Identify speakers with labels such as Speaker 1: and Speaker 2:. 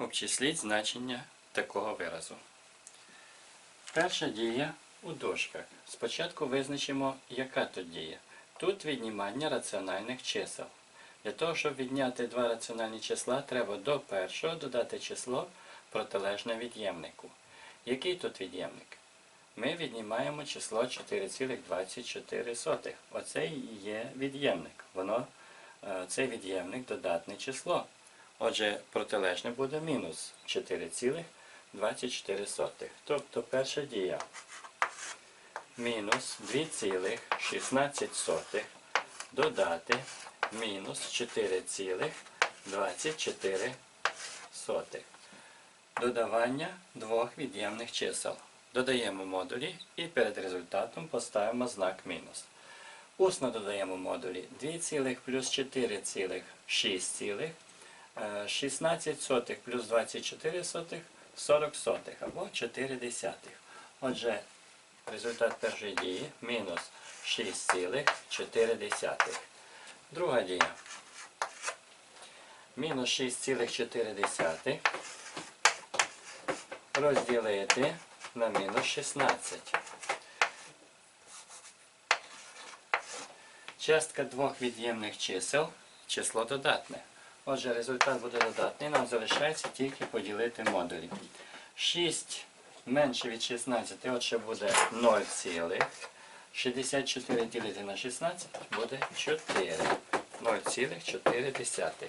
Speaker 1: Обчисліть значення такого виразу. Перша дія у дошках. Спочатку визначимо, яка тут дія. Тут віднімання раціональних чисел. Для того, щоб відняти два раціональні числа, треба до першого додати число протилежне від'ємнику. Який тут від'ємник? Ми віднімаємо число 4,24. Оце і є від'ємник. Воно, е, цей від'ємник додатне число. Отже, протилежне буде мінус 4,24. Тобто перша дія. Мінус 2,16 додати мінус 4,24. Додавання двох від'ємних чисел. Додаємо модулі і перед результатом поставимо знак мінус. Усно додаємо модулі 2 плюс 4 6 цілих, е, 16 сотих плюс 24 сотих 40 сотих або 4 десятих. Отже, результат першої дії мінус 6,4 десятих. Друга дія. Мінус 6,4 розділити на мінус 16. Частка двох від'ємних чисел число додатне. Отже, результат буде додатний, нам залишається тільки поділити модулі. 6 менше від 16, отже буде 0 цілих. 64 ділити на 16 буде 4. 0,4.